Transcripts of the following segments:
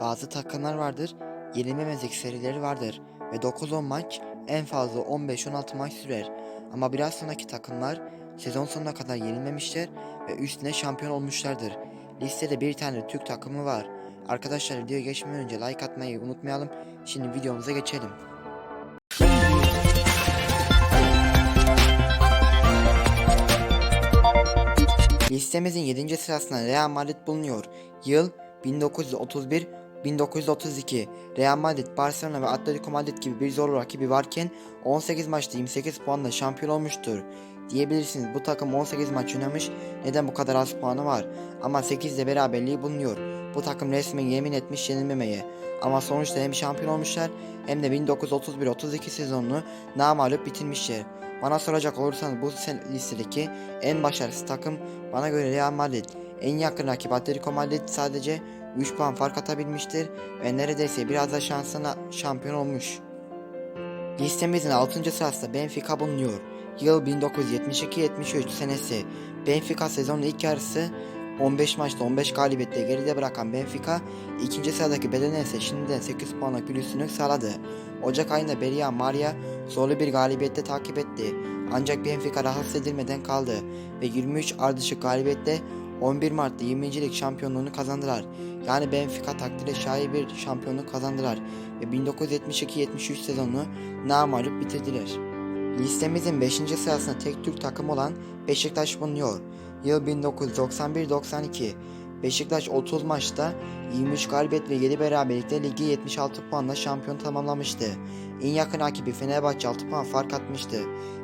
bazı takımlar vardır, yenilmemezlik serileri vardır ve 9-10 maç en fazla 15-16 maç sürer. Ama biraz sonraki takımlar sezon sonuna kadar yenilmemişler ve üstüne şampiyon olmuşlardır. Listede bir tane Türk takımı var. Arkadaşlar videoya geçmeden önce like atmayı unutmayalım. Şimdi videomuza geçelim. Listemizin 7. sırasında Real Madrid bulunuyor. Yıl 1931 1932 Real Madrid, Barcelona ve Atletico Madrid gibi bir zor rakibi varken 18 maçta 28 puanla şampiyon olmuştur. Diyebilirsiniz bu takım 18 maç oynamış neden bu kadar az puanı var ama 8'de beraberliği bulunuyor. Bu takım resmen yemin etmiş yenilmemeye ama sonuçta hem şampiyon olmuşlar hem de 1931-32 sezonunu namalup bitirmişler. Bana soracak olursanız bu listedeki en başarısız takım bana göre Real Madrid. En yakın rakip Atletico Madrid sadece 3 puan fark atabilmiştir ve neredeyse biraz da şansına şampiyon olmuş. Listemizin 6. sırasında Benfica bulunuyor. Yıl 1972-73 senesi. Benfica sezonun ilk yarısı 15 maçta 15 galibiyetle geride bırakan Benfica, ikinci sıradaki Belenense şimdiden 8 puanlık bir üstünlük. Ocak ayında Beria Maria zorlu bir galibiyette takip etti. Ancak Benfica rahatsız edilmeden kaldı ve 23 ardışık galibiyetle 11 Mart'ta 20. lig şampiyonluğunu kazandılar. Yani Benfica takdire şair bir şampiyonluk kazandılar ve 1972-73 sezonunu namalup bitirdiler. Listemizin 5. sırasında tek Türk takım olan Beşiktaş bulunuyor. Yıl 1991-92. Beşiktaş 30 maçta 23 galibiyet ve 7 beraberlikle ligi 76 puanla şampiyon tamamlamıştı. En yakın rakibi Fenerbahçe 6 puan fark atmıştı.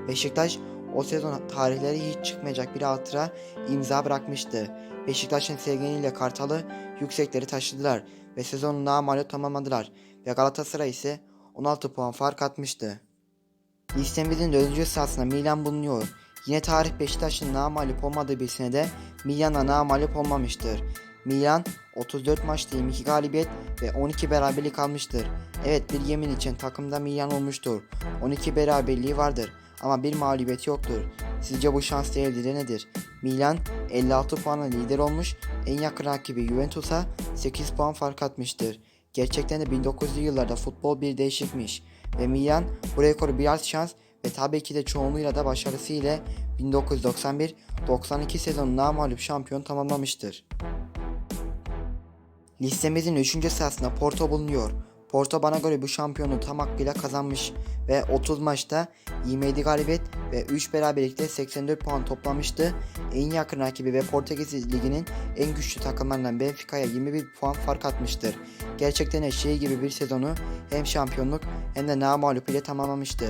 Beşiktaş o sezon tarihleri hiç çıkmayacak bir hatıra imza bırakmıştı. Beşiktaş'ın Sergen ile Kartal'ı yüksekleri taşıdılar ve sezonu namalup tamamladılar ve Galatasaray ise 16 puan fark atmıştı. Listemizin 4. sırasında Milan bulunuyor. Yine tarih Beşiktaş'ın namalup olmadığı bir senede Milan'a namalup olmamıştır. Milan 34 maçta 22 galibiyet ve 12 beraberlik almıştır. Evet bir yemin için takımda Milan olmuştur. 12 beraberliği vardır ama bir mağlubiyeti yoktur. Sizce bu şans değerli de nedir? Milan 56 puanla lider olmuş, en yakın rakibi Juventus'a 8 puan fark atmıştır. Gerçekten de 1900'lü yıllarda futbol bir değişikmiş ve Milan bu rekoru biraz şans ve tabii ki de çoğunluğuyla da başarısı ile 1991-92 sezonu namalup şampiyon tamamlamıştır. Listemizin 3. sırasında Porto bulunuyor. Porto bana göre bu şampiyonu tam hakkıyla kazanmış ve 30 maçta 27 galibiyet ve 3 beraberlikte 84 puan toplamıştı. En yakın rakibi ve Portekiz Ligi'nin en güçlü takımlarından Benfica'ya 21 puan fark atmıştır. Gerçekten şey gibi bir sezonu hem şampiyonluk hem de namalup ile tamamlamıştı.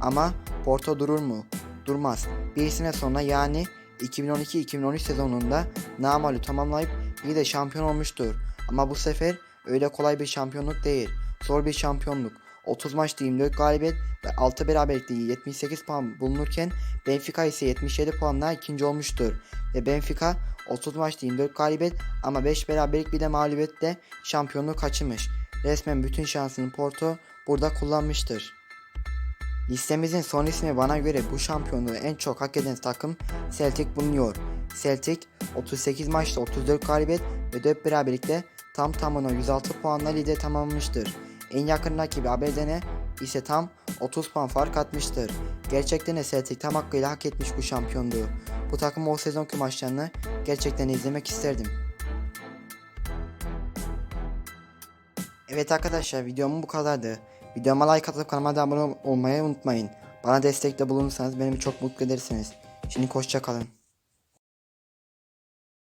Ama Porto durur mu? Durmaz. Bir sene sonra yani 2012-2013 sezonunda namalup tamamlayıp bir de şampiyon olmuştur. Ama bu sefer öyle kolay bir şampiyonluk değil. Zor bir şampiyonluk. 30 maçta 24 galibiyet ve 6 beraberlikte 78 puan bulunurken Benfica ise 77 puanla ikinci olmuştur. Ve Benfica 30 maçta 24 galibiyet ama 5 beraberlik bir de mağlubiyetle şampiyonluğu kaçırmış. Resmen bütün şansını Porto burada kullanmıştır. Listemizin son ismi bana göre bu şampiyonluğu en çok hak eden takım Celtic bulunuyor. Celtic 38 maçta 34 galibiyet ve 4 beraberlikle tam tamına 106 puanla lider tamamlamıştır. En yakın rakibi Aberdeen'e ise tam 30 puan fark atmıştır. Gerçekten de Celtic tam hakkıyla hak etmiş bu şampiyonluğu. Bu takım o sezonki maçlarını gerçekten izlemek isterdim. Evet arkadaşlar videomun bu kadardı. Videoma like atıp kanalıma da abone olmayı unutmayın. Bana destekte bulunursanız beni çok mutlu edersiniz. Şimdi hoşça kalın.